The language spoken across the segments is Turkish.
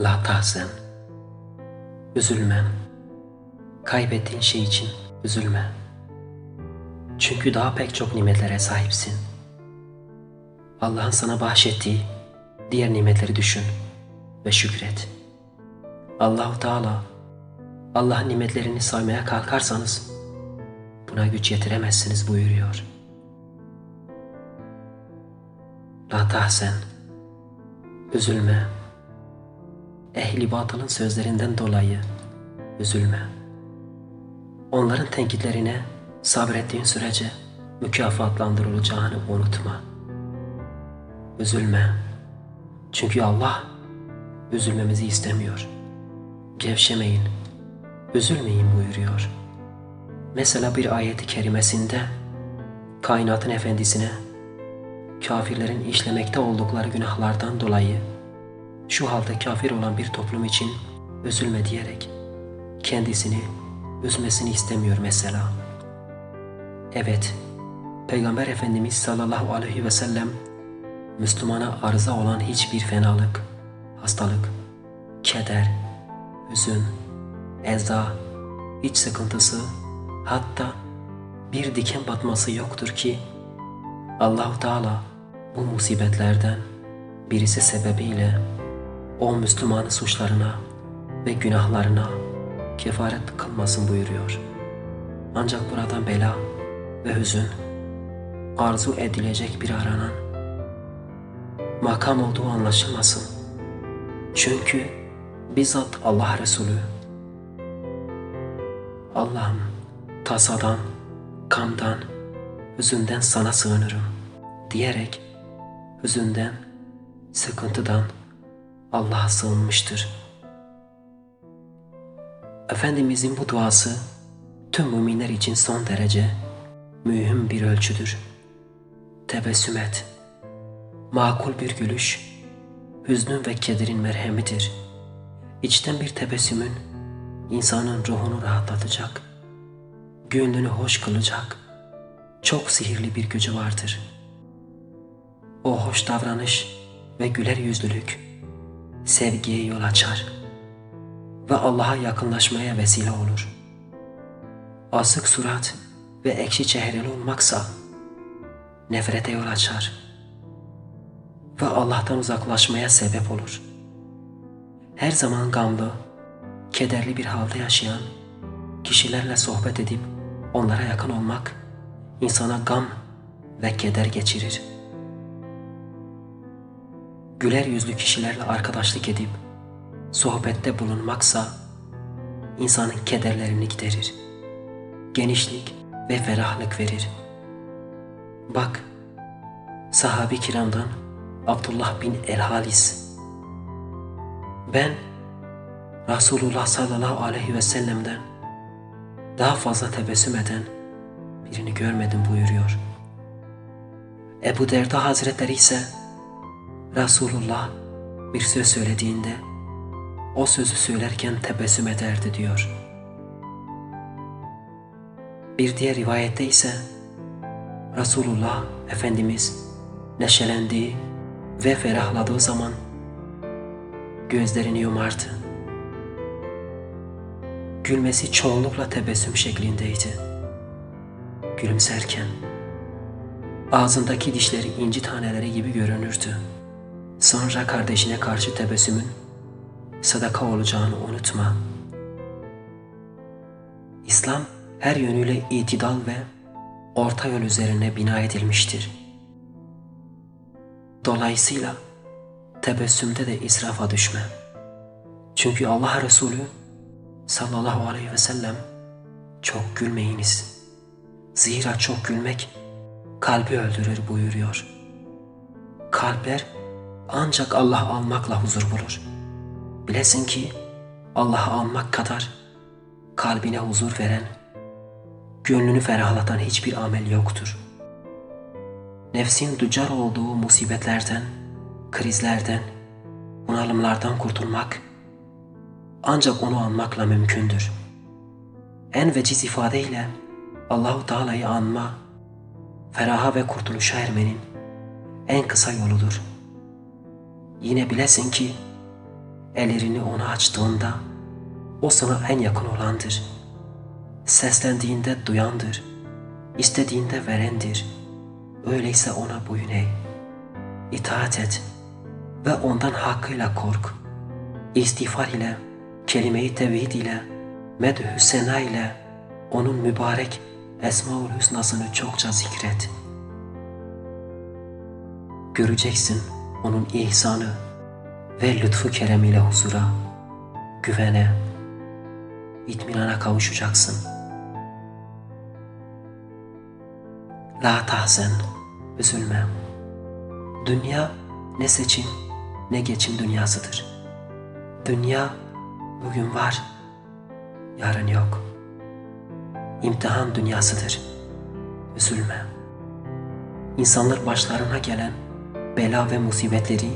La tahzen. Üzülme. Kaybettiğin şey için üzülme. Çünkü daha pek çok nimetlere sahipsin. Allah'ın sana bahşettiği diğer nimetleri düşün ve şükret. Allahu Teala Allah'ın nimetlerini saymaya kalkarsanız buna güç yetiremezsiniz buyuruyor. La tahzen. Üzülme. Ehli batılın sözlerinden dolayı üzülme. Onların tenkitlerine sabrettiğin sürece mükafatlandırılacağını unutma. Üzülme. Çünkü Allah üzülmemizi istemiyor. Gevşemeyin, üzülmeyin buyuruyor. Mesela bir ayeti kerimesinde kainatın efendisine kafirlerin işlemekte oldukları günahlardan dolayı şu halde kafir olan bir toplum için üzülme diyerek kendisini üzmesini istemiyor mesela. Evet, Peygamber Efendimiz sallallahu aleyhi ve sellem Müslümana arıza olan hiçbir fenalık, hastalık, keder, hüzün, eza, iç sıkıntısı, hatta bir diken batması yoktur ki Allahu Teala bu musibetlerden birisi sebebiyle o Müslümanın suçlarına ve günahlarına kefaret kılmasın buyuruyor. Ancak buradan bela ve hüzün arzu edilecek bir aranan makam olduğu anlaşılmasın. Çünkü bizzat Allah Resulü Allah'ım tasadan, kamdan, hüzünden sana sığınırım diyerek hüzünden, sıkıntıdan Allah'a sığınmıştır. Efendimizin bu duası tüm müminler için son derece mühim bir ölçüdür. Tebessüm et. Makul bir gülüş, hüznün ve kederin merhemidir. İçten bir tebessümün insanın ruhunu rahatlatacak, gönlünü hoş kılacak, çok sihirli bir gücü vardır. O hoş davranış ve güler yüzlülük sevgiye yol açar ve Allah'a yakınlaşmaya vesile olur. Asık surat ve ekşi çehreli olmaksa nefrete yol açar ve Allah'tan uzaklaşmaya sebep olur. Her zaman gamlı, kederli bir halde yaşayan kişilerle sohbet edip onlara yakın olmak insana gam ve keder geçirir. Güler yüzlü kişilerle arkadaşlık edip sohbette bulunmaksa insanın kederlerini giderir. Genişlik ve ferahlık verir. Bak, sahabi kiramdan Abdullah bin El-Halis. Ben Resulullah sallallahu aleyhi ve sellem'den daha fazla tebessüm eden birini görmedim buyuruyor. Ebu Derda Hazretleri ise Resulullah bir söz söylediğinde o sözü söylerken tebessüm ederdi diyor. Bir diğer rivayette ise Resulullah Efendimiz neşelendiği ve ferahladığı zaman gözlerini yumardı. Gülmesi çoğunlukla tebessüm şeklindeydi. Gülümserken ağzındaki dişleri inci taneleri gibi görünürdü. Sonra kardeşine karşı tebessümün sadaka olacağını unutma. İslam her yönüyle itidal ve orta yol üzerine bina edilmiştir. Dolayısıyla tebessümde de israfa düşme. Çünkü Allah Resulü sallallahu aleyhi ve sellem çok gülmeyiniz. Zira çok gülmek kalbi öldürür buyuruyor. Kalpler ancak Allah almakla huzur bulur. Bilesin ki Allah'ı almak kadar kalbine huzur veren, gönlünü ferahlatan hiçbir amel yoktur. Nefsin ducar olduğu musibetlerden, krizlerden, bunalımlardan kurtulmak ancak onu anmakla mümkündür. En veciz ifadeyle Allahu Teala'yı anma, feraha ve kurtuluşa ermenin en kısa yoludur. Yine bilesin ki ellerini ona açtığında o sana en yakın olandır. Seslendiğinde duyandır. istediğinde verendir. Öyleyse ona boyun eğ. İtaat et ve ondan hakkıyla kork. İstiğfar ile, kelime-i tevhid ile, medhü sena ile onun mübarek Esmaül Hüsnasını çokça zikret. Göreceksin onun ihsanı ve lütfu keremiyle huzura, güvene, itminana kavuşacaksın. La tahzen, üzülme. Dünya ne seçim ne geçim dünyasıdır. Dünya bugün var, yarın yok. İmtihan dünyasıdır. Üzülme. İnsanlar başlarına gelen bela ve musibetleri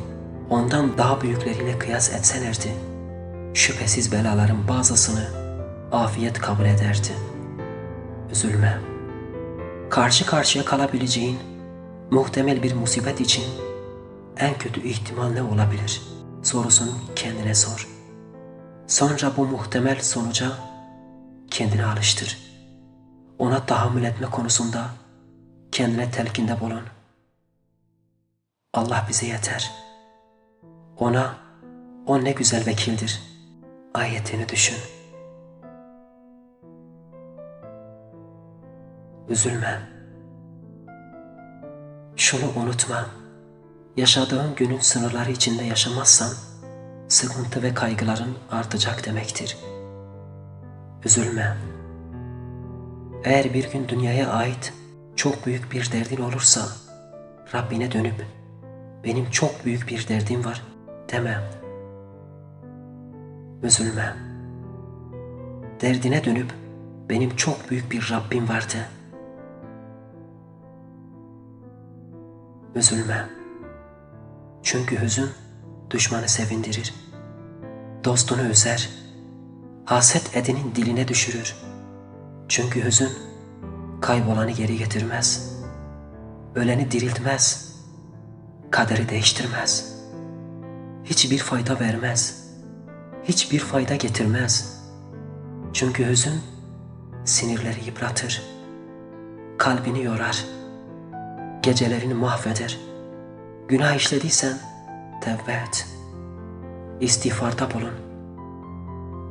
ondan daha büyükleriyle kıyas etselerdi, şüphesiz belaların bazısını afiyet kabul ederdi. Üzülme. Karşı karşıya kalabileceğin muhtemel bir musibet için en kötü ihtimal ne olabilir? Sorusunu kendine sor. Sonra bu muhtemel sonuca kendini alıştır. Ona tahammül etme konusunda kendine telkinde bulun. Allah bize yeter. Ona, o ne güzel vekildir. Ayetini düşün. Üzülme. Şunu unutma. Yaşadığın günün sınırları içinde yaşamazsan sıkıntı ve kaygıların artacak demektir. Üzülme. Eğer bir gün dünyaya ait çok büyük bir derdin olursa Rabbine dönüp benim çok büyük bir derdim var deme. Üzülme. Derdine dönüp benim çok büyük bir Rabbim vardı. Üzülme. Çünkü hüzün düşmanı sevindirir. Dostunu üzer. Haset edenin diline düşürür. Çünkü hüzün kaybolanı geri getirmez. Öleni diriltmez. Kaderi değiştirmez. Hiçbir fayda vermez. Hiçbir fayda getirmez. Çünkü hüzün sinirleri yıpratır. Kalbini yorar. Gecelerini mahveder. Günah işlediysen tevbe et. İstiğfarda bulun.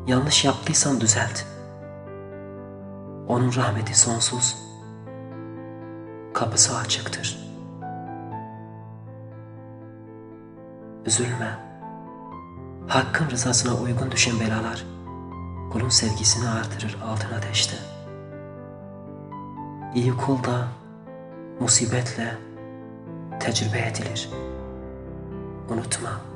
Yanlış yaptıysan düzelt. Onun rahmeti sonsuz. Kapısı açıktır. Üzülme. Hakkın rızasına uygun düşen belalar kulun sevgisini artırır altın ateşte. İyi kul da musibetle tecrübe edilir. Unutma.